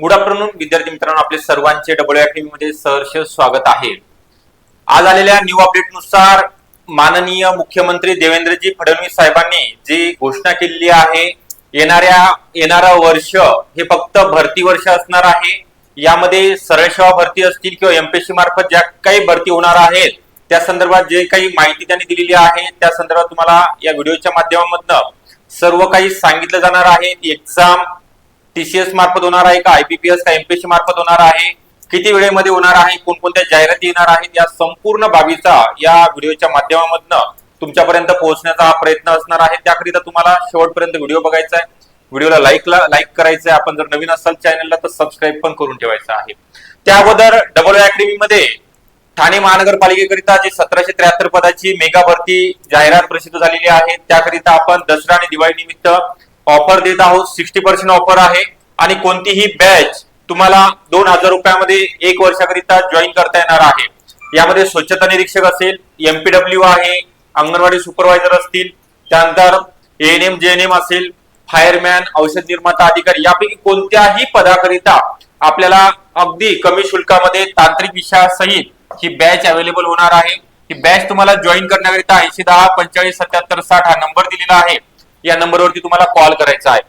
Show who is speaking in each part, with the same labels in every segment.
Speaker 1: Good afternoon विद्यार्थी मित्रांनो. आपले सर्वांचे डबल अकॅडमी मध्ये सहर्ष स्वागत आहे. आज आलेल्या न्यू अपडेटनुसार माननीय मुख्यमंत्री देवेंद्रजी फडणवीस साहेबांनी जी घोषणा केलेली आहे येणाऱ्या येणारा वर्ष हे फक्त भरती वर्ष असणार आहे. यामध्ये सरळ सेवा भरती असतील किंवा एमपीएससी मार्फत ज्या काही भरती होणार आहेत त्या संदर्भात जे काही माहिती त्यांनी दिलेली आहे त्या संदर्भात तुम्हाला या व्हिडिओच्या माध्यमामधनं सर्व काही सांगितलं जाणार आहे. ती एक्झाम टीसीएस मार्फत होणार आहे का? आयपीपीएस का? एमपीएससी मार्फत होणार आहे? किती वेळेमध्ये होणार आहे? कोणकोणत्या जाहिराती येणार आहेत? या संपूर्ण बाबीचा या व्हिडिओच्या माध्यमामधनं तुमच्यापर्यंत पोहोचण्याचा हा प्रयत्न असणार आहे. त्याकरिता तुम्हाला शेवटपर्यंत व्हिडिओ बघायचा आहे. व्हिडिओला लाईक लाईक करायचं आहे. आपण जर नवीन असाल चॅनलला तर सबस्क्राईब पण करून ठेवायचं आहे. त्या अगोदर डबल अकॅडमी मध्ये ठाणे महानगरपालिकेकरिता जी सतराशे त्र्याहत्तर पदाची मेगा भरती जाहिरात प्रसिद्ध झालेली आहे. त्याकरिता आपण दसरा आणि दिवाळी निमित्त ऑफर देत आहोत. सिक्स्टी पर्सेंट ऑफर आहे. आणि कोणतीही बॅच तुम्हाला दोन हजार रुपयामध्ये एक वर्षाकरिता जॉईन करता येणार आहे. यामध्ये स्वच्छता निरीक्षक असेल एमपीडब्ल्यू आहे अंगणवाडी सुपरवायझर असतील त्यानंतर N M J N M असेल फायरमॅन औषध निर्माता अधिकारी यापैकी कोणत्याही पदाकरिता आपल्याला अगदी कमी शुल्कामध्ये तांत्रिक विषयासहित ही बॅच अवेलेबल होणार आहे. ही बॅच तुम्हाला जॉईन करण्याकरिता ऐंशी दहा पंचेचाळीस सत्याहत्तर साठ हा नंबर दिलेला आहे. या नंबरवरती तुम्हाला कॉल करायचा आहे.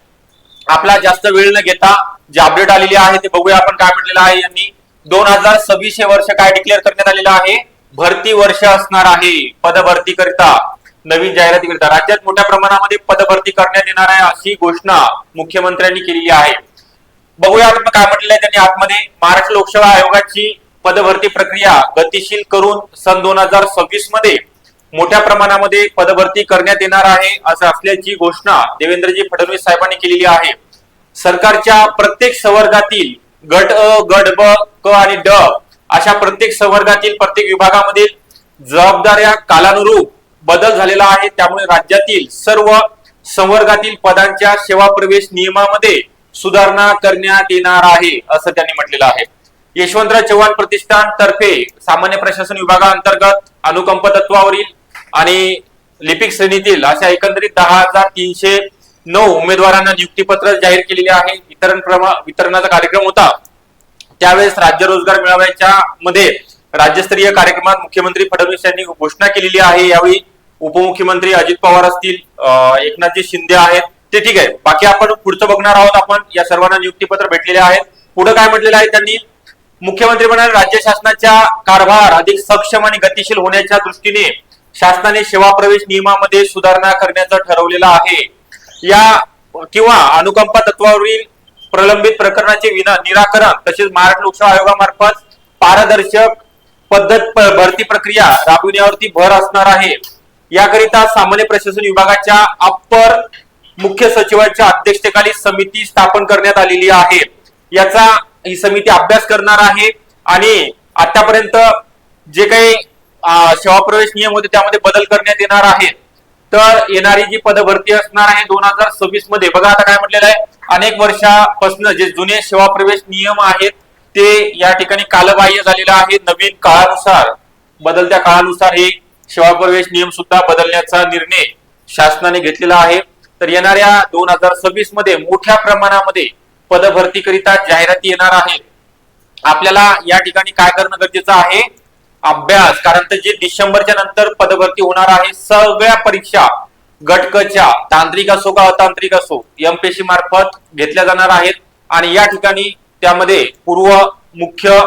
Speaker 1: आपला जास्त वेळ न घेता जे अपडेट आलेली आहे ते बघूया आपण काय म्हटलेलं आहे. यांनी दोन हजार सव्वीस हे वर्ष काय डिक्लेअर करण्यात आलेलं आहे? भरती वर्ष असणार आहे. पदभरती करता नवीन जाहिरातीकरिता राज्यात मोठ्या प्रमाणामध्ये पदभरती करण्यात येणार आहे अशी घोषणा मुख्यमंत्र्यांनी केलेली आहे. बघूया आपण काय म्हटलेलं आहे त्यांनी आतमध्ये. महाराष्ट्र लोकसेवा आयोगाची पदभरती प्रक्रिया गतिशील करून सन दोन हजार सव्वीसमध्ये मोठ्या प्रमाणामध्ये पदभरती करण्यात येणार आहे असं असल्याची घोषणा देवेंद्रजी फडणवीस साहेबांनी केलेली आहे. सरकारच्या प्रत्येक संवर्गातील गट अ गट ब क आणि ड अशा प्रत्येक संवर्गातील प्रत्येक विभागामधील जबाबदाऱ्या कालानुरूप बदल झालेला आहे. त्यामुळे राज्यातील सर्व संवर्गातील पदांच्या सेवा प्रवेश नियमामध्ये सुधारणा करण्यात येणार आहे असं त्यांनी म्हटलेलं आहे. यशवंतराव चव्हाण प्रतिष्ठान तर्फे सामान्य प्रशासन विभागाअंतर्गत अनुकंप तत्वावरील आणि लिपिक श्रेणीतील अशा एकंदरीत दहा हजार तीनशे नऊ उमेदवारांना नियुक्तीपत्र जाहीर केलेले आहे. वितरण वितरणाचा कार्यक्रम होता. त्यावेळेस राज्य रोजगार मेळाव्याच्या मध्ये राज्यस्तरीय कार्यक्रमात मुख्यमंत्री फडणवीस यांनी घोषणा केलेली आहे. यावेळी उपमुख्यमंत्री अजित पवार असतील एकनाथजी शिंदे आहेत. ते ठीक आहे. बाकी आपण पुढचं बघणार आहोत. आपण या सर्वांना नियुक्तीपत्र भेटलेले आहेत. पुढे काय म्हटलेलं आहे त्यांनी? मुख्यमंत्री म्हणाले राज्य शासनाच्या कारभार अधिक सक्षम आणि गतिशील होण्याच्या दृष्टीने शासनाने सेवा प्रवेश नियमामध्ये सुधारणा करण्याचं ठरवलेलं आहे. या किंवा अनुकंपा तत्वावरील प्रलंबित प्रकरणाचे विना निराकरण तसेच महाराष्ट्र लोकसेवा आयोगामार्फत पारदर्शक पद्धत भरती प्रक्रिया राबविण्यावरती भर असणार आहे. याकरिता सामान्य प्रशासन विभागाच्या अप्पर मुख्य सचिवांच्या अध्यक्षतेखाली समिती स्थापन करण्यात आलेली आहे. याचा ही समिती अभ्यास करणार आहे आणि आतापर्यंत जे काही सेवा प्रवेश नियम होते त्यामध्ये बदल करण्यात येणार आहेत. तर येणारी जी पदभरती असणार आहे दोन हजार सव्वीसमध्ये बघा आता काय म्हटलेलं आहे. अनेक वर्षापासून जे जुने सेवा प्रवेश नियम आहेत ते या ठिकाणी कालबाह्य झालेलं आहे. नवीन काळानुसार बदलत्या काळानुसार हे सेवा प्रवेश नियम सुद्धा बदलण्याचा निर्णय शासनाने घेतलेला आहे. तर येणाऱ्या दोन हजार सव्वीसमध्ये मोठ्या प्रमाणामध्ये पदभरतीकरिता जाहिराती येणार आहेत. आपल्याला या ठिकाणी काय करणं गरजेचं आहे? अभ्यास कारण तर जे डिसेंबरच्या नंतर पदभरती होणार आहे सगळ्या परीक्षा गटकच्या तांत्रिक असो का अतांत्रिक असो एमपीएससी मार्फत घेतल्या जाणार आहेत. आणि या ठिकाणी त्यामध्ये पूर्व मुख्य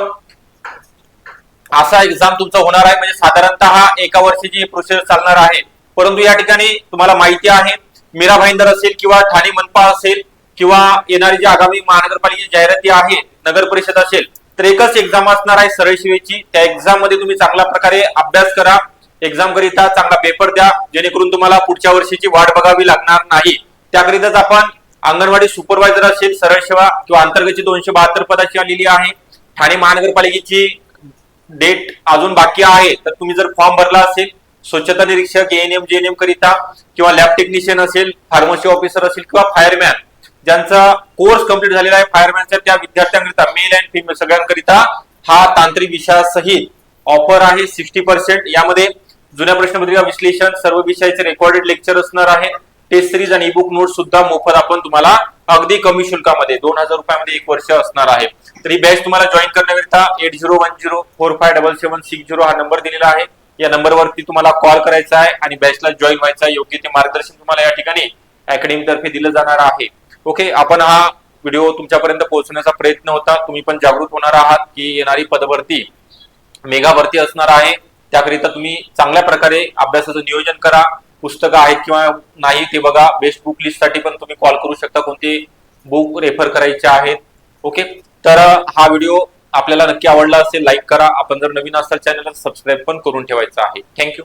Speaker 1: असा एक्झाम तुमचा होणार आहे. म्हणजे साधारणतः एका वर्षाची प्रोसेस चालणार आहे. परंतु या ठिकाणी तुम्हाला माहिती आहे मीरा भाईंदर असेल किंवा ठाणे मनपा असेल किंवा येणारी जी आगामी महानगरपालिकेची जाहिराती आहे नगर परिषद असेल तर एकच एक्झाम असणार आहे सरळ शिवेची त्या एक्झाममध्ये तुम्ही चांगल्या प्रकारे अभ्यास करा. एक्झाम करिता चांगला पेपर द्या. जेणेकरून तुम्हाला पुढच्या वर्षीची वाट बघावी लागणार नाही. त्याकरिताच आपण अंगणवाडी सुपरवायझर असेल सरळ सेवा किंवा अंतर्गतची दोनशे बहात्तर पदाची आलेली आहे. ठाणे महानगरपालिकेची डेट अजून बाकी आहे. तर तुम्ही जर फॉर्म भरला असेल स्वच्छता निरीक्षक एएनएम जेएनएम करिता किंवा लॅब टेक्निशियन असेल फार्मसी ऑफिसर असेल किंवा फायरमॅन ज्यांचा कोर्स कंप्लीट झालेला आहे फायरमॅनचा त्या विद्यार्थ्यांकरिता मेल अँड फिमेल सगळ्यांकरिता हा तांत्रिक विषयासहित ऑफर आहे सिक्स्टी पर्सेंट यामध्ये जुन्या प्रश्नपत्रिका विश्लेषण सर्व विषयाचे रेकॉर्डेड लेक्चर असणार आहे. टेस्ट सिरीज आणि बुक नोट सुद्धा मोफत आपण तुम्हाला अगदी कमी शुल्कामध्ये दोन हजार रुपयामध्ये एक वर्ष असणार आहे. तर ही बॅच तुम्हाला जॉईन करण्याकरिता eight zero one zero four five double seven six zero हा नंबर दिलेला आहे. या नंबरवरती तुम्हाला कॉल करायचा आहे आणि बॅचला जॉईन व्हायचा योग्य ते मार्गदर्शन तुम्हाला या ठिकाणी अकॅडमी तर्फे दिलं जाणार आहे. ओके आपण हा व्हिडिओ तुमच्यापर्यंत पोहोचण्याचा प्रयत्न होता. तुम्ही पण जागृत होणार आहात की येणारी पदभरती मेगा भरती असणार आहे. त्याकरिता तुम्ही चांगल्या प्रकारे अभ्यासाचं नियोजन करा. पुस्तकं आहेत किंवा नाही ते बघा. बेस्ट बुक लिस्टसाठी पण तुम्ही कॉल करू शकता. कोणते बुक रेफर करायचे आहेत. ओके तर हा व्हिडिओ आपल्याला नक्की आवडला असेल लाईक करा. आपण जर नवीन असाल चॅनलला सबस्क्राईब पण करून ठेवायचा आहे. थँक्यू